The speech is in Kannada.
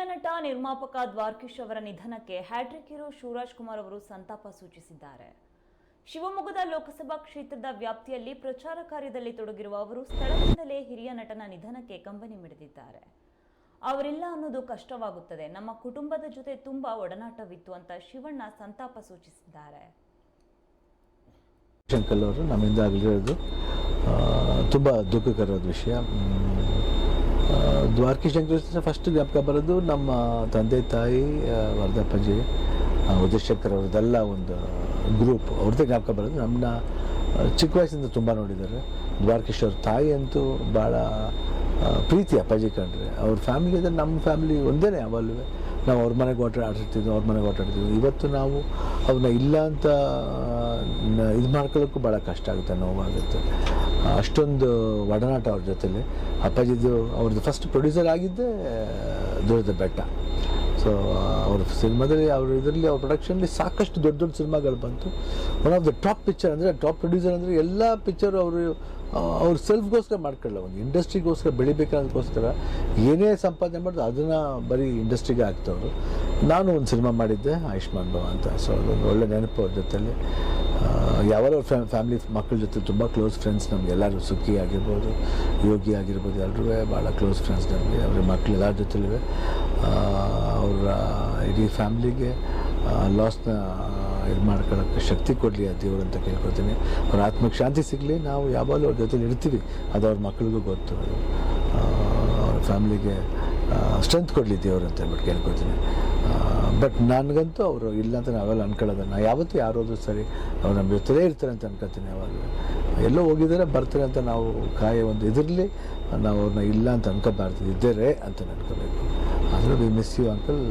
ಹಿರಿಯ ನಟ, ನಿರ್ಮಾಪಕ ದ್ವಾರ್ಕಿಶ್ ಅವರ ನಿಧನಕ್ಕೆ ಹ್ಯಾಟ್ರಿಕ್ ಹೀರೋ ಶಿವರಾಜ್ ಕುಮಾರ್ ಅವರು ಸಂತಾಪ ಸೂಚಿಸಿದ್ದಾರೆ. ಶಿವಮೊಗ್ಗದ ಲೋಕಸಭಾ ಕ್ಷೇತ್ರದ ವ್ಯಾಪ್ತಿಯಲ್ಲಿ ಪ್ರಚಾರ ಕಾರ್ಯದಲ್ಲಿ ತೊಡಗಿರುವ ಅವರು ಸ್ಥಳದಿಂದಲೇ ಹಿರಿಯ ನಟನ ನಿಧನಕ್ಕೆ ಕಂಬನಿ ಮಿಡಿದಿದ್ದಾರೆ. ಅವರಿಲ್ಲ ಅನ್ನೋದು ಕಷ್ಟವಾಗುತ್ತದೆ. ನಮ್ಮ ಕುಟುಂಬದ ಜೊತೆ ತುಂಬಾ ಒಡನಾಟವಿತ್ತು ಅಂತ ಶಿವಣ್ಣ ಸಂತಾಪ ಸೂಚಿಸಿದ್ದಾರೆ. ಶಂಕಲ್ ಅವರು ನಮ್ಮಿಂದ ಆಗಲಿರೋದು ತುಂಬ ದುಃಖಕರವಾದ ವಿಷಯ. ದ್ವಾರಕಿ ಶಂಕರ ಫಸ್ಟ್ ಜ್ಞಾಪಕ ಬರೋದು ನಮ್ಮ ತಂದೆ, ತಾಯಿ ವರದಪ್ಪಜಿ ಉದಯಶಂಕರ್ ಅವ್ರದ್ದೆಲ್ಲ ಒಂದು ಗ್ರೂಪ್ ಅವ್ರದ್ದೇ ಜ್ಞಾಪಕ ಬರೋದು. ನಮ್ಮನ್ನ ಚಿಕ್ಕ ವಯಸ್ಸಿಂದ ತುಂಬ ನೋಡಿದ್ದಾರೆ. ದ್ವಾರಕೀಶ್ ಅವ್ರ ತಾಯಿ ಅಂತೂ ಭಾಳ ಪ್ರೀತಿ ಅಪ್ಪಾಜಿ ಕಂಡ್ರೆ ಅವ್ರ ಫ್ಯಾಮಿಲಿ ಅಂದರೆ ನಮ್ಮ ಫ್ಯಾಮಿಲಿ ಒಂದೇ ಅವಲ್ವೇ ನಾವು ಅವ್ರ ಮನೆಗೆ ಓಟ ಆಟಾಡ್ತಿದ್ವಿ ಅವ್ರ ಮನೆಗೆ ಓಟಾಡ್ತಿದ್ವಿ ಇವತ್ತು ನಾವು ಅವನ್ನ ಇಲ್ಲ ಅಂತ ಇದು ಮಾಡ್ಕೊಳ್ಳೋಕ್ಕೂ ಭಾಳ ಕಷ್ಟ ಆಗುತ್ತೆ, ನೋವಾಗುತ್ತೆ. ಅಷ್ಟೊಂದು ಒಡನಾಟ ಅವ್ರ ಜೊತೆಲಿ. ಅಪ್ಪಾಜಿದು ಅವ್ರದ್ದು ಫಸ್ಟ್ ಪ್ರೊಡ್ಯೂಸರ್ ಆಗಿದ್ದೇ ದೂರದ ಬೆಟ್ಟ. ಸೊ ಅವ್ರ ಸಿನಿಮಾದಲ್ಲಿ ಅವ್ರ ಇದರಲ್ಲಿ, ಅವ್ರ ಪ್ರೊಡಕ್ಷನ್ಲಿ ಸಾಕಷ್ಟು ದೊಡ್ಡ ದೊಡ್ಡ ಸಿನಿಮಾಗಳು ಬಂತು. One of the top picture ಅಂದರೆ ಟಾಪ್ ಪ್ರೊಡ್ಯೂಸರ್ ಅಂದರೆ ಎಲ್ಲ ಪಿಕ್ಚರು ಅವರು, ಅವ್ರ ಸೆಲ್ಫ್ಗೋಸ್ಕರ ಮಾಡ್ಕೊಳ್ಳ ಒಂದು ಇಂಡಸ್ಟ್ರಿಗೋಸ್ಕರ ಬೆಳಿಬೇಕನ್ನೋದಕ್ಕೋಸ್ಕರ ಏನೇ ಸಂಪಾದನೆ ಮಾಡಿದ್ರು ಅದನ್ನು ಬರೀ ಇಂಡಸ್ಟ್ರಿಗೆ ಹಾಕ್ತವ್ರು. ನಾನು ಒಂದು ಸಿನಿಮಾ ಮಾಡಿದ್ದೆ, ಆಯುಷ್ಮಾನ್ ಭವ ಅಂತ. ಸೊ ಅದೊಂದು ಒಳ್ಳೆ ನೆನಪು ಅವ್ರ ಜೊತೆಲಿ. ಯಾವಾರ ಫ್ಯಾಮಿಲಿ ಮಕ್ಕಳ ಜೊತೆ ತುಂಬ ಕ್ಲೋಸ್ ಫ್ರೆಂಡ್ಸ್ ನಮ್ಗೆ. ಎಲ್ಲರೂ ಸುಖಿ ಆಗಿರ್ಬೋದು, ಯೋಗಿ ಆಗಿರ್ಬೋದು ಎಲ್ಲರೂ ಭಾಳ ಕ್ಲೋಸ್ ಫ್ರೆಂಡ್ಸ್ ನಮಗೆ. ಅವ್ರ ಮಕ್ಕಳು ಎಲ್ಲರ ಜೊತೆಲಿವೆ. ಅವರ ಇಡೀ ಫ್ಯಾಮ್ಲಿಗೆ ಲಾಸ್ನ ಇದು ಮಾಡ್ಕೊಳ್ಳೋಕ್ಕೆ ಶಕ್ತಿ ಕೊಡಲಿ ಆ ದೇವರು ಅಂತ ಕೇಳ್ಕೊಳ್ತೀನಿ. ಅವ್ರ ಆತ್ಮಕ್ಕೆ ಶಾಂತಿ ಸಿಗಲಿ. ನಾವು ಯಾವಾಗಲೂ ಅವ್ರ ಜೊತೆಲಿ ಇರ್ತೀವಿ. ಅದು ಅವ್ರ ಮಕ್ಕಳಿಗೂ ಗೊತ್ತು. ಅವ್ರ ಫ್ಯಾಮ್ಲಿಗೆ ಸ್ಟ್ರೆಂತ್ ಕೊಡಲಿ ದೇವರು ಅಂತ ಹೇಳ್ಬಿಟ್ಟು ಕೇಳ್ಕೊಳ್ತೀನಿ. ಬಟ್ ನನಗಂತೂ ಅವರು ಇಲ್ಲ ಅಂತ ನಾವೆಲ್ಲ ಅನ್ಕೊಳ್ಳೋದು. ನಾ ಯಾವತ್ತೂ ಯಾರಾದರೂ ಸರಿ ಅವ್ರು ನಮ್ಮ ಜೊತೆಲೇ ಇರ್ತಾರೆ ಅಂತ ಅನ್ಕೋತೀನಿ ಯಾವಾಗಲೂ ಎಲ್ಲೋ ಹೋಗಿದ್ದಾರೆ, ಬರ್ತಾರೆ ಅಂತ ನಾವು ಕಾಯ ಒಂದು ಇದರಲ್ಲಿ ನಾವು ಅವ್ರನ್ನ ಇಲ್ಲ ಅಂತ ಅನ್ಕೋಬಾರ್ದು. ಇದ್ದಾರೆ ಅಂತ ಅನ್ಕೋಬೇಕು ಆದರೂ ವಿ ಮಿಸ್ ಯು ಅಂಕಲ್.